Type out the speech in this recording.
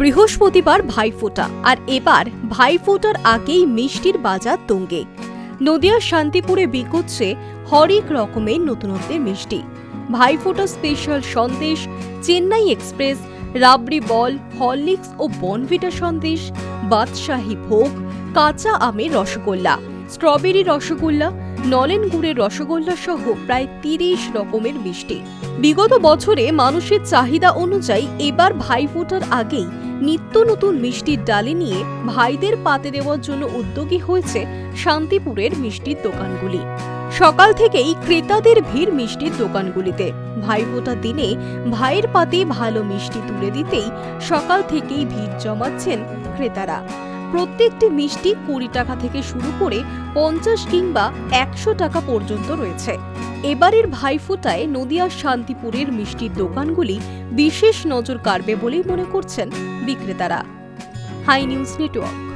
বৃহস্পতিবার ভাইফোঁটা, আর এবার ভাইফোঁটার আগেই মিষ্টির বাজার তুঙ্গে। নদিয়ার শান্তিপুরে বিকোচ্ছে হরেক রকমের নতুনত্বের মিষ্টি। Bhaiphonta special sandesh, Chennai express, rabri ball, Horlicks ও বনভিটা সন্দেশ, বাদশাহী ভোগ, কাঁচা আমের রসগোল্লা, স্ট্রবেরি রসগোল্লা নলেন গুড়ের রসগোল্লা সহ প্রায় তিরিশ রকমের মিষ্টি। বিগত বছরে মানুষের চাহিদা অনুযায়ী এবার ভাইফোঁটার আগেই নিত্য নতুন মিষ্টির ডালি নিয়ে ভাইদের পাতে দেওয়ার জন্য উদ্যোগী হয়েছে শান্তিপুরের মিষ্টির দোকানগুলি। সকাল থেকেই ক্রেতাদের ভিড় মিষ্টির দোকানগুলিতে। ভাইফোঁটার দিনে ভাইয়ের পাতে ভালো মিষ্টি তুলে দিতেই সকাল থেকেই ভিড় জমাচ্ছেন ক্রেতারা। প্রত্যেকটি মিষ্টি কুড়ি টাকা থেকে শুরু করে পঞ্চাশ কিংবা একশো টাকা পর্যন্ত রয়েছে। এবারের ভাইফোঁটায় নদিয়ার শান্তিপুরের মিষ্টির দোকানগুলি বিশেষ নজর কাড়বে বলেই মনে করছেন বিক্রেতারা। High news network.